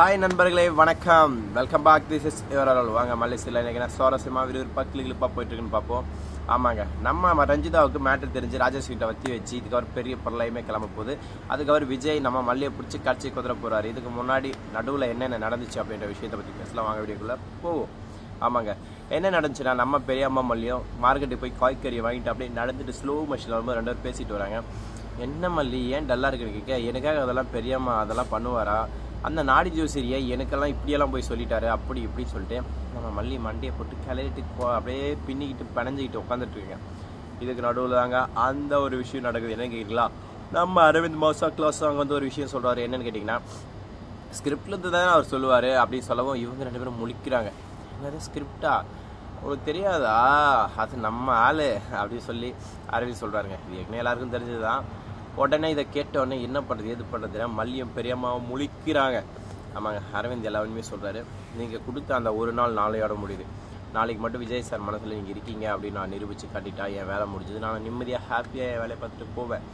Hi நண்பர்களே வணக்கம். Welcome back this is யுவரால் வாங்க மலேசியில் எனக்கு நான் சுவாரஸ்யமாக விறுவிறுப்பாக கிளிகிளிப்பாக போயிட்டுருக்குன்னு பார்ப்போம். ஆமாங்க நம்ம ரஞ்சிதாவுக்கு மேட்ரு தெரிஞ்சு ராஜேஷ் கிட்ட வத்தி வச்சு இதுக்கப்புறம் பெரிய பொருளையுமே கிளம்ப போகுது. அதுக்கப்புறம் விஜய் நம்ம மல்லியை பிடிச்சி கட்சி குதிர போகிறாரு இதுக்கு முன்னாடி நடுவில் என்னென்ன நடந்துச்சு அப்படின்ற விஷயத்தை பற்றி பேசலாம். வாங்க வீடியோக்குள்ளே போவோம். ஆமாங்க என்ன நடந்துச்சுன்னா நம்ம பெரியம்மா மல்லியும் மார்க்கெட்டுக்கு போய் காய்கறியை வாங்கிட்டு அப்படியே நடந்துட்டு ஸ்லோ மஷினில் வரும்போது ரெண்டு பேரும் பேசிட்டு வராங்க. என்ன மல்லி? ஏன் டல்லாக இருக்குன்னு கேட்க எனக்காக அதெல்லாம் பெரியம்மா அதெல்லாம் பண்ணுவாரா? அந்த நாடி ஜோசிரியை எனக்கெல்லாம் இப்படியெல்லாம் போய் சொல்லிட்டாரு. அப்படி இப்படி சொல்லிட்டு நம்ம மல்லி மண்டையை போட்டு கிளறிட்டு அப்படியே பின்னிக்கிட்டு பிணைஞ்சிக்கிட்டு உட்காந்துட்டு இருக்கேன். இதுக்கு நடுவில் தாங்க அந்த ஒரு விஷயம் நடக்குது. என்னன்னு கேட்குறீங்களா நம்ம அரவிந்த் மாசா கிளாஸ் அங்கே வந்து ஒரு விஷயம் சொல்கிறாரு என்னன்னு கேட்டிங்கன்னா ஸ்கிரிப்ட்ல இருந்து தானே அவர் சொல்லுவார் அப்படின்னு சொல்லவும் இவங்க ரெண்டு பேரும் முழிக்கிறாங்க. என்னது ஸ்கிரிப்டா உங்களுக்கு தெரியாதா? அது நம்ம ஆளு அப்படின்னு சொல்லி அரவிந்த் சொல்கிறாருங்க இது ஏற்கனவே எல்லாருக்கும் தெரிஞ்சது தான் உடனே இதை கேட்ட என்ன பண்ணுறது எது பண்ணுறதுன்னா மல்லியும் பெரியம்மாவும் முழிக்கிறாங்க. ஆமாங்க அரவிந்த் எல்லா உண்மையும் சொல்கிறாரு நீங்கள் கொடுத்த அந்த ஒரு நாள் நாளையோட முடியுது. நாளைக்கு மட்டும் விஜய் சார் மனசில் நீங்கள் இருக்கீங்க அப்படின்னு நான் நிரூபித்து காட்டிட்டா என் வேலை முடிஞ்சது. நான் நிம்மதியாக ஹாப்பியாக என் வேலையை பார்த்துட்டு போவேன்.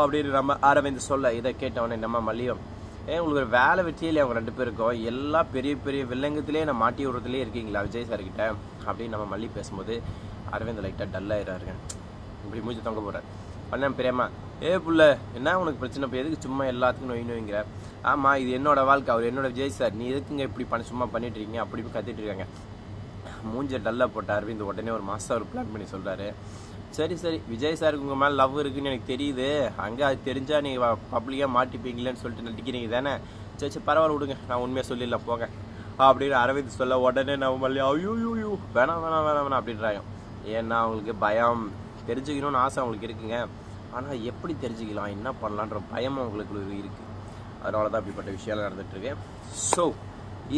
அப்படின்னு நம்ம அரவிந்த் சொல்ல இதை கேட்டவொடனே நம்ம மல்லியம் ஏன் உங்களுக்கு ஒரு வேலை வெற்றியிலே அவங்க ரெண்டு பேருக்கும்? எல்லா பெரிய பெரிய வில்லங்கத்திலே நான் மாட்டி விடுறதுலேயே இருக்கீங்களா விஜய் சார்கிட்ட? அப்படின்னு நம்ம மல்லி பேசும்போது அரவிந்த் லைட்டாக டல்லாயிடுறாருங்க இப்படி மூஞ்சி தொங்க போகிறார் பண்ணேன் பிரேமா ஏ புள்ள என்ன உனக்கு பிரச்சனை? இப்போ எதுக்கு சும்மா எல்லாத்துக்கும் நோய் நோய்ங்கிற? ஆமாம் இது என்னோட வாழ்க்கை அவர் என்னோட விஜய் சார் நீ எதுக்குங்க இப்படி பண்ண சும்மா பண்ணிட்டு இருக்கீங்க? அப்படி இப்படி கத்திட்டு இருக்காங்க. மூஞ்ச டல்லாக போட்ட அரவிந்த் உடனே ஒரு மாதம் ஒரு பிளான் பண்ணி சொல்கிறாரு சரி சரி விஜய் சாருக்கு உங்கள் மேலே லவ் இருக்குன்னு எனக்கு தெரியுது. அங்கே அது தெரிஞ்சால் நீங்கள் பப்ளிக்காக மாட்டிப்பீங்களேன்னு சொல்லிட்டு நடிக்கிறீங்க தானே? சரி சரி பரவாயில்ல விடுங்க. நான் உண்மையாக சொல்லிடலாம் போங்க. அப்படின்னு அரவிந்த் சொல்ல உடனே நம்ம மல்லி ஐயோ யூ வேணாம் வேணாம் வேணாம் வேணாம் அப்படின்றாயும் ஏன்னா அவங்களுக்கு பயம். தெரிஞ்சுக்கணும்னு ஆசை அவங்களுக்கு இருக்குங்க. ஆனால் எப்படி தெரிஞ்சுக்கலாம்? என்ன பண்ணலான்ற பயம் அவங்களுக்கு இருக்குது அதனால தான் அப்படிப்பட்ட விஷயம்லாம் நடந்துட்டு ஸோ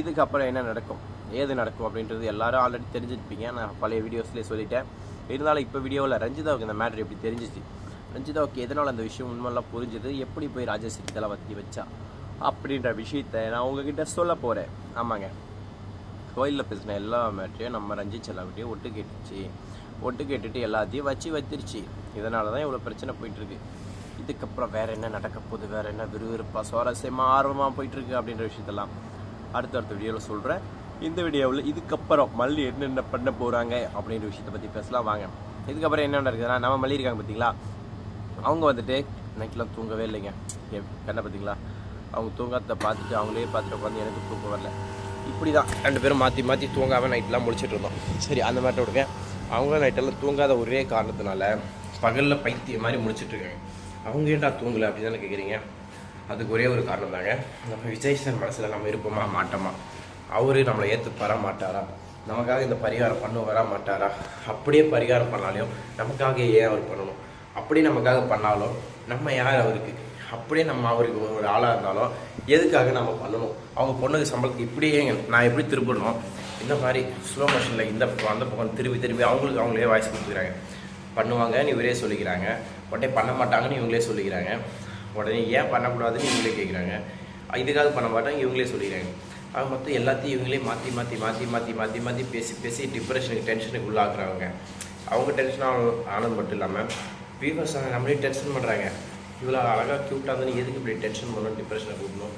இதுக்கப்புறம் என்ன நடக்கும்? ஏது நடக்கும் அப்படின்றது எல்லாரும் ஆல்ரெடி தெரிஞ்சிருப்பீங்க. நான் பழைய வீடியோஸ்லேயே சொல்லிட்டேன். இருந்தாலும் இப்போ வீடியோவில் ரஞ்சிதாவுக்கு இந்த மேட்ரு எப்படி தெரிஞ்சிச்சு? ரஞ்சிதாவுக்கு எதனால் அந்த விஷயம் உண்மையெல்லாம் புரிஞ்சுது? எப்படி போய் ராஜேஸ்வரி இதெல்லாம் வத்தி வச்சா? அப்படின்ற விஷயத்த நான் உங்ககிட்ட சொல்ல போகிறேன் ஆமாங்க. கோயிலில் பேசின எல்லா மேட்ரையும் நம்ம ரஞ்சித் செல்லாவிட்டையும் ஒட்டு கேட்டுச்சு. ஒட்டு கேட்டுட்டு எல்லாத்தையும் வச்சு வச்சிருச்சு இதனால தான் இவ்வளோ பிரச்சனை போயிட்டுருக்கு. இதுக்கப்புறம் வேற என்ன நடக்க போகுது? வேற என்ன விறுவிறுப்பாக சுவாரஸ்யமாக ஆர்வமாக போயிட்டுருக்கு அப்படின்ற விஷயத்தெல்லாம் அடுத்த அடுத்த வீடியோவில் சொல்கிறேன் இந்த வீடியோவில் இதுக்கப்புறம் மல்லி என்னென்ன பண்ண போகிறாங்க அப்படின்ற விஷயத்தை பற்றி பேசலாம். வாங்க. இதுக்கப்புறம் என்ன நடக்குதுன்னா நம்ம மல்லி இருக்காங்க பார்த்தீங்களா அவங்க வந்துட்டு நைட்லாம் தூங்கவே இல்லைங்க. எப்- கண்ணை பார்த்தீங்களா அவங்க தூங்காத பார்த்துட்டு அவங்களே பார்த்துட்டு உட்காந்து எனக்கு தூக்கம் வரல. இப்படி தான் ரெண்டு பேரும் மாற்றி மாற்றி தூங்காமல் நைட்லாம் முடிச்சிட்டு இருந்தோம். சரி அந்த மாதிரி விடுவேன். அவங்க நைட்டெல்லாம் தூங்காத ஒரே காரணத்தினால பகலில் பைத்தியம் மாதிரி முடிச்சிட்ருக்காங்க அவங்க ஏன்டா தூங்கலை அப்படின்னு தானே கேட்குறீங்க அதுக்கு ஒரே ஒரு காரணம் தாங்க. நம்ம விஜய் சார் மனசில் நம்ம இருப்போமா? மாட்டோமா? அவரு நம்மளை ஏற்றுப்பாரா மாட்டாரா? நமக்காக இந்த பரிகாரம் பண்ணுவாரா மாட்டாரா? அப்படியே பரிகாரம் பண்ணாலையும் நமக்காக ஏன் அவர் பண்ணணும்? அப்படியே நமக்காக பண்ணாலும் நம்ம யார் அவருக்கு? அப்படியே நம்ம அவருக்கு ஒரு ஆளாக இருந்தாலும் எதுக்காக நம்ம பண்ணணும்? அவங்க பொண்ணுக்கு சம்பளத்துக்கு இப்படியே நான் எப்படி திருப்பணும்? இந்த மாதிரி ஸ்லோ மோஷனில் இந்த பக்கம் அந்த பக்கம் திருப்பி திருப்பி அவங்களுக்கு அவங்களே வாய்ஸ் கொடுத்துக்கிறாங்க. பண்ணுவாங்கன்னு இவரே சொல்லிக்கிறாங்க. உடனே பண்ண மாட்டாங்கன்னு இவங்களே சொல்லிக்கிறாங்க. உடனே ஏன் பண்ணக்கூடாதுன்னு இவங்களே கேட்குறாங்க இதுக்காக பண்ண மாட்டாங்க இவங்களே சொல்லிக்கிறாங்க. ஆக மொத்தம் எல்லாத்தையும் இவங்களே மாற்றி மாற்றி மாற்றி மாற்றி மாற்றி மாற்றி பேசி பேசி டிப்ரெஷனுக்கு டென்ஷனுக்கு உள்ளாக்குறாங்க அவங்க டென்ஷன் ஆனது மட்டும் இல்லாமல் வியூவர்ஸ் நம்மளே டென்ஷன் பண்ணுறாங்க இவ்வளோ அழகாக க்யூட்டாக இருந்தாலும் எதுக்கு இப்படி டென்ஷன் பண்ணணும் டிப்ரெஷனை கூட்டணும்?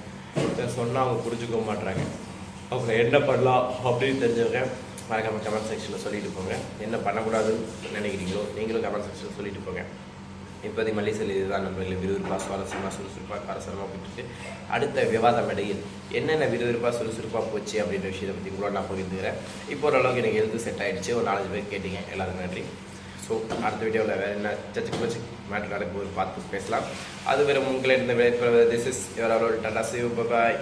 இதை சொன்னால் அவங்க புரிஞ்சுக்க மாட்றாங்க. அவங்க என்ன பண்ணலாம் அப்படின்னு தெரிஞ்சவங்க மறக்காம கமெண்ட் செக்ஷனில் சொல்லிட்டு போங்க. என்ன பண்ணக்கூடாதுன்னு நினைக்கிறீங்களோ நீங்களும் கமெண்ட் செக்ஷனில் சொல்லிட்டு போங்க. இப்போதைக்கு சொல்லி இதுதான் நம்மளை விறுவிறுப்பாக சுவாரஸ்யமாக சுறுசுறுப்பாக காரசாரமாக போயிட்டு அடுத்த விவாத மேடையில் என்னென்ன விறுவிறுப்பாக சுறுசுறுப்பாக போச்சு அப்படின்ற விஷயத்தை பற்றி உங்களோட நான் புரிந்துக்கிறேன் இப்போ ஓரளவுக்கு எனக்கு எழுந்து செட் ஆகிடுச்சு ஒரு நாலஞ்சு பேர் கேட்டீங்க. எல்லாருக்கும் நன்றி. ஸோ அடுத்த வீடியோவில் வேறு என்ன சச்சு பச்சு? மேட்ரு நடக்கும்போது பார்த்து பேசலாம். அது வேறு உங்களிடம் இருந்த this is Tata Shiv bye